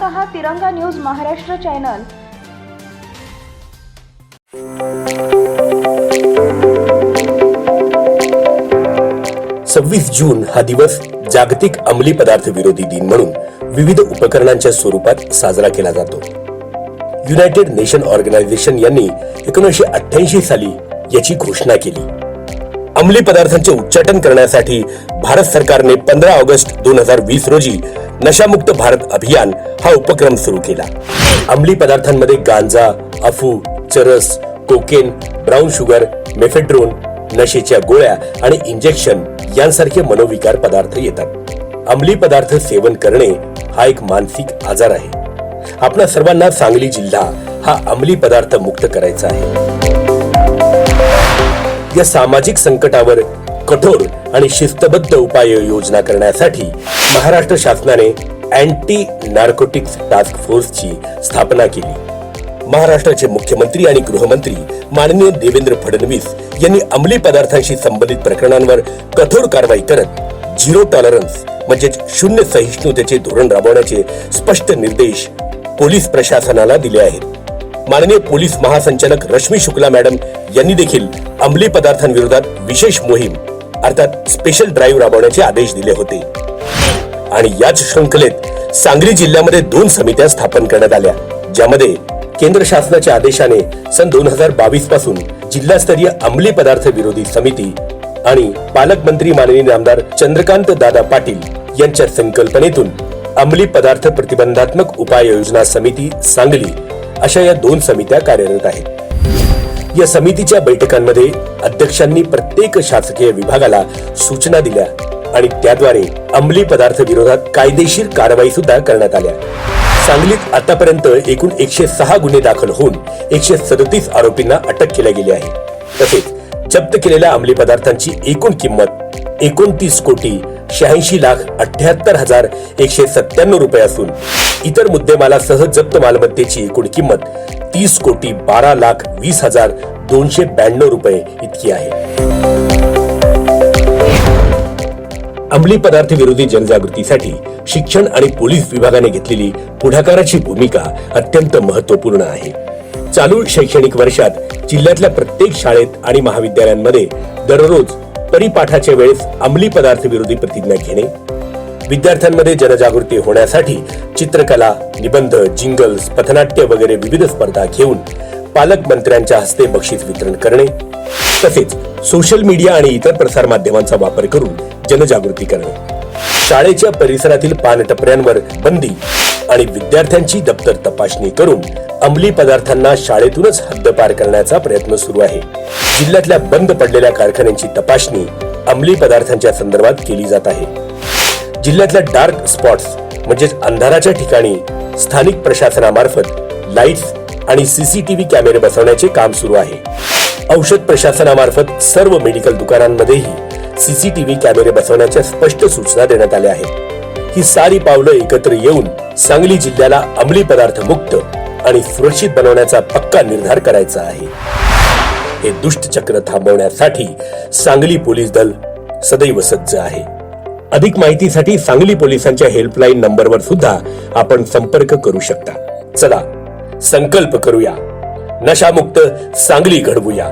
पाहत आहात तिरंगा न्यूज महाराष्ट्र चॅनल. सव्वीस जून हा दिवस जागतिक अंमली पदार्थ विरोधी दिन म्हणून विविध उपकरणांच्या स्वरूपात साजरा केला जातो. युनायटेड नेशन ऑर्गनायझेशन यांनी एकोणीसशे अठ्ठ्याऐंशी साली याची घोषणा केली. अंमली पदार्थांचे उच्चाटन करण्यासाठी भारत सरकारने पंधरा ऑगस्ट दोन हजार वीस रोजी नशामुक्त भारत अभियान हा उपक्रम सुरू केला. अंमली पदार्थांमध्ये गांजा अफू चरस कोकेन ब्राऊन शुगर मेफेड्रोन नशेच्या गोळ्या आणि इंजेक्शन यांसारखे मनोविकार पदार्थ येतात. अंमली पदार्थ सेवन करणे हा एक मानसिक आजार आहे. आपल्या सर्वांना सांगली जिल्हा हा अंमली पदार्थ मुक्त करायचा आहे. या सामाजिक संकटावर कठोर आणि शिस्तबद्ध उपाययोजना करण्यासाठी महाराष्ट्र शासनाने अँटी नार्कोटिक्स टास्क फोर्सची स्थापना केली. महाराष्ट्राचे मुख्यमंत्री आणि गृहमंत्री माननीय देवेंद्र फडणवीस यांनी अंमली पदार्थांशी संबंधित प्रकरणांवर कठोर कारवाई करत झिरो टॉलरन्स म्हणजेच शून्य सहिष्णुतेचे धोरण राबवण्याचे स्पष्ट निर्देश पोलीस प्रशासनाला दिले आहेत. माननीय पोलीस महासंचालक रश्मी शुक्ला मॅडम यांनी देखील अंमली पदार्थांविरोधात विशेष मोहीम अर्थात स्पेशल ड्राईव्ह राबवण्याचे आदेश दिले होते. आणि याच शृंखलेत सांगली जिल्ह्यामध्ये दोन समित्या स्थापन करण्यात आल्या ज्यामध्ये केंद्र शासनाच्या आदेशाने सन दोन हजार बावीसपासून जिल्हास्तरीय अंमली पदार्थ विरोधी समिती आणि पालकमंत्री माननीय आमदार चंद्रकांत दादा पाटील यांच्या संकल्पनेतून अंमली पदार्थ प्रतिबंधात्मक उपाययोजना समिती सांगली अशा या दोन समित्या कार्यरत आहेत. या समितीच्या बैठकांमध्ये अध्यक्षांनी प्रत्येक शासकीय विभागाला सूचना दिल्या आणि त्याद्वारे अंमली पदार्थ विरोधात कायदेशीर कारवाई सुद्धा करण्यात आल्या. सांगलीत आतापर्यंत एकूण एकशे सहा गुन्हे दाखल होऊन एकशे सदतीस आरोपींना अटक केल्या गेली आहे. तसेच जप्त केलेल्या अंमली पदार्थांची एकूण किंमत एकोणतीस कोटी शहाऐंशी लाख अठ्याहत्तर हजार एकशे सत्त्याण्णव रुपये असून इतर मुद्देमालासह जप्त मालमत्तेची एकूण किंमत तीस कोटी बारा लाख वीस हजार दोनशे ब्याण्णव रुपये इतकी आहे. अंमली पदार्थ विरोधी जनजागृतीसाठी शिक्षण आणि पोलीस विभागाने घेतलेली पुढाकाराची भूमिका अत्यंत महत्त्वपूर्ण आहे. चालू शैक्षणिक वर्षात जिल्ह्यातल्या प्रत्येक शाळेत आणि महाविद्यालयांमध्ये दररोज परिपाठाच्या वेळेस अंमली पदार्थ विरोधी प्रतिज्ञा घेणे विद्यार्थ्यांमध्ये जनजागृती होण्यासाठी चित्रकला निबंध जिंगल्स पथनाट्य वगैरे विविध स्पर्धा घेऊन पालकमंत्र्यांच्या हस्ते बक्षीस वितरण करणे तसेच सोशल मीडिया आणि इतर प्रसार माध्यमांचा वापर करून जनजागृती करणे. शाळेच्या परिसरातील पानटपऱ्यांवर बंदी आणि विद्यार्थ्यांची दप्तर तपासणी करून अंमली पदार्थांना शाळेतूनच हद्दपार करण्याचा प्रयत्न सुरू आहे. जिल्ह्यातल्या बंद पडलेल्या कारखान्यांची तपासणी अंमली पदार्थांच्या संदर्भात केली जात आहे. जिल्ह्यातल्या डार्क स्पॉट्स म्हणजेच अंधाराच्या ठिकाणी स्थानिक प्रशासनामार्फत लाईट्स आणि सीसीटीव्ही कॅमेरे बसवण्याचे काम सुरू आहे. औषध प्रशासनामार्फत सर्व मेडिकल दुकानांमध्येही सीसीटीव्ही कॅमेरे बसवण्याच्या स्पष्ट सूचना देण्यात आल्या आहेत. ही सारी पावलं एकत्र येऊन सांगली जिल्ह्याला अंमली पदार्थ मुक्त आणि सुरक्षित बनवण्याचा पक्का निर्धार करायचा आहे. हे दुष्ट चक्र थांबवण्यासाठी सांगली पोलीस दल सदैव सज्ज आहे. अधिक माहितीसाठी सांगली पोलिसांच्या हेल्पलाईन नंबरवर सुद्धा आपण संपर्क करू शकता. चला संकल्प करूया. नशामुक्त सांगली घडवूया.